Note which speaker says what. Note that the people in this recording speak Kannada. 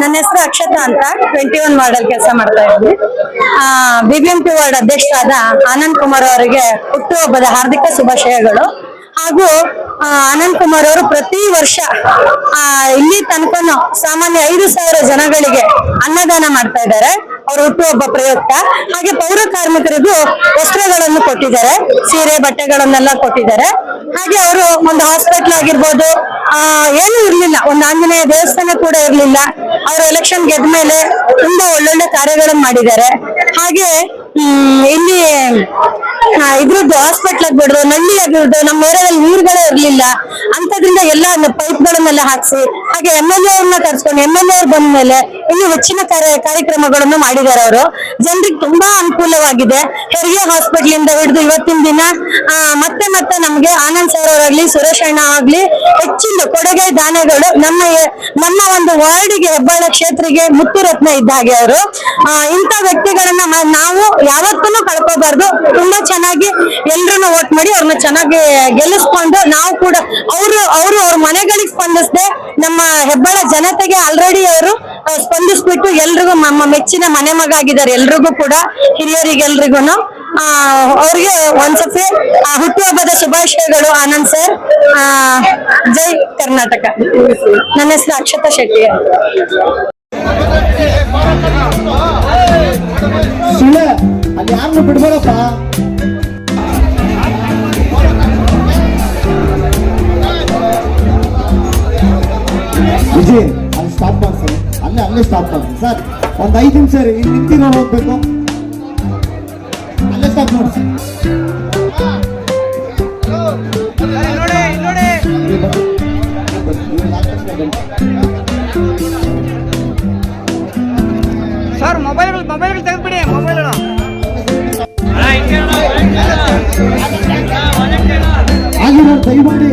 Speaker 1: ನನ್ನ ಹೆಸರು ಅಕ್ಷತಾ ಅಂತ. ಟ್ವೆಂಟಿ ಒನ್ ವಾರ್ಡ್ ಅಲ್ಲಿ ಕೆಲಸ ಮಾಡ್ತಾ ಇದ್ದೀನಿ. ಬಿ ಬಿ ವಾರ್ಡ್ ಅಧ್ಯಕ್ಷರಾದ ಆನಂದ್ ಕುಮಾರ್ ಅವರಿಗೆ ಹುಟ್ಟುಹಬ್ಬದ ಹಾರ್ದಿಕ ಶುಭಾಶಯಗಳು. ಹಾಗೂ ಆನಂದ್ ಕುಮಾರ್ ಅವರು ಪ್ರತಿ ವರ್ಷ ಇಲ್ಲಿ ತನಕನು ಸಾಮಾನ್ಯ ಐದು ಸಾವಿರ ಜನಗಳಿಗೆ ಅನ್ನದಾನ ಮಾಡ್ತಾ ಇದ್ದಾರೆ. ಅವ್ರ ಹುಟ್ಟುಹಬ್ಬ ಪ್ರಯುಕ್ತ. ಹಾಗೆ ಪೌರ ಕಾರ್ಮಿಕರಿಗೂ ವಸ್ತ್ರಗಳನ್ನು ಕೊಟ್ಟಿದ್ದಾರೆ. ಸೀರೆ, ಬಟ್ಟೆಗಳನ್ನೆಲ್ಲ ಕೊಟ್ಟಿದ್ದಾರೆ. ಹಾಗೆ ಅವರು ಒಂದು ಹಾಸ್ಪಿಟ್ಲ್ ಆಗಿರ್ಬೋದು, ಆ, ಏನು ಇರ್ಲಿಲ್ಲ. ಒಂದು ಆಂಜನೇಯ ದೇವಸ್ಥಾನ ಕೂಡ ಇರ್ಲಿಲ್ಲ. ಅವರು ಎಲೆಕ್ಷನ್ ಗೆದ್ದ ಮೇಲೆ ತುಂಬಾ ಒಳ್ಳೊಳ್ಳೆ ಕಾರ್ಯಗಳನ್ನು ಮಾಡಿದ್ದಾರೆ. ಹಾಗೆ ಇಲ್ಲಿ ಇದ್ರದ್ದು ಹಾಸ್ಪಿಟ್ಲ್ ಆಗ್ಬಿಡ್ದು ನಲ್ಲಿ ಆಗಿರ್ದು ನಮ್ಮ ಊರಲ್ಲಿ ನೀರುಗಳೇ ಇರ್ಲಿಲ್ಲ. ಅಂತದ್ರಿಂದ ಎಲ್ಲ ಪೈಪ್ ಗಳನ್ನೆಲ್ಲ ಹಾಕ್ಸಿ, ಹಾಗೆ ಎಂ ಎಲ್ ಎ ಅವ್ರನ್ನ ಕರ್ಸ್ಕೊಂಡು ಎಂ ಎಲ್ ಅವ್ರು ಬಂದ ಮೇಲೆ ಇನ್ನು ಹೆಚ್ಚಿನ ಕಾರ್ಯ, ಕಾರ್ಯಕ್ರಮಗಳನ್ನು ಮಾಡಿದ್ದಾರೆ ಅವರು. ಜನರಿಗೆ ತುಂಬಾ ಅನುಕೂಲವಾಗಿದೆ. ಹೆರಿಗೆ ಹಾಸ್ಪಿಟಲ್ ಇಂದ ಹಿಡಿದು ಇವತ್ತಿನ ದಿನ ಮತ್ತೆ ಮತ್ತೆ ನಮ್ಗೆ ಆನಂದ್ ಸರ್ ಅವರಾಗ್ಲಿ, ಸುರೇಶ್ ಅಣ್ಣ ಆಗ್ಲಿ, ಹೆಚ್ಚಿನ ಕೊಡುಗೆ ದಾನಗಳು ನಮ್ಮ ನಮ್ಮ ಒಂದು ವಾರ್ಡಿಗೆ, ಹೆಬ್ಬಾಳ ರತ್ನ ಇದ್ದ ಹಾಗೆ ಅವರು. ಇಂಥ ವ್ಯಕ್ತಿಗಳನ್ನ ನಾವು ಯಾವತ್ತೂ ಕಳ್ಕೋಬಾರ್ದು. ತುಂಬಾ ಚೆನ್ನಾಗಿ ಎಲ್ರು ವೋಟ್ ಮಾಡಿ ಅವ್ರನ್ನ ಚೆನ್ನಾಗಿ ಗೆಲ್ಲಿಸ್ಕೊಂಡು ನಾವು ಕೂಡ ಅವರು ಅವರು ಅವ್ರ ಮನೆಗಳಿಗೆ ಸ್ಪಂದಿಸದೆ ನಮ್ಮ ಹೆಬ್ಬಾಳ ಜನತೆಗೆ ಆಲ್ರೆಡಿ ಅವರು ಸ್ಪಂದಿಸ್ಬಿಟ್ಟು ಎಲ್ರಿಗೂ ನಮ್ಮ ಮೆಚ್ಚಿನ ಮನೆ ಮಗ ಆಗಿದ್ದಾರೆ ಎಲ್ರಿಗೂ ಕೂಡ ಹಿರಿಯರಿಗೆಲ್ರಿಗೂ ಆ ಅವ್ರಿಗೆ ಒಂದ್ಸತಿ ಆ, ಹುಟ್ಟುಹಬ್ಬದ ಶುಭಾಶಯಗಳು ಆನಂದ್ ಸರ್. ಜೈ ಕರ್ನಾಟಕ. ನನ್ನ ಹೆಸರು ಅಕ್ಷತಾ ಶೆಟ್ಟಿ
Speaker 2: ಅಲ್ಲಿ ಯಾರನ್ನು ಬಿಡ್ಬೇಡಪ್ಪ ವಿಜಯ್ ಅಲ್ಲಿ ಸ್ಟಾಪ್ ಮಾಡಿ ಸರ್ ಅಲ್ಲೇ ಅಲ್ಲೇ ಸ್ಟಾಪ್ ಮಾಡಿ ಸರ್ ಒಂದು ಐದು ನಿಮಿಷ ರೀ ನಿಂತಿರೋ ಹೋಗ್ಬೇಕು.
Speaker 3: ಸರ್ ಮೊಬೈಲ್ಗಳು ಮೊಬೈಲ್ಗಳು ತೆಗೆದ್ಬಿಡಿ ಮೊಬೈಲ್ಗಳು
Speaker 2: ಆಗಿರೋ ದಯಮಾಡಿ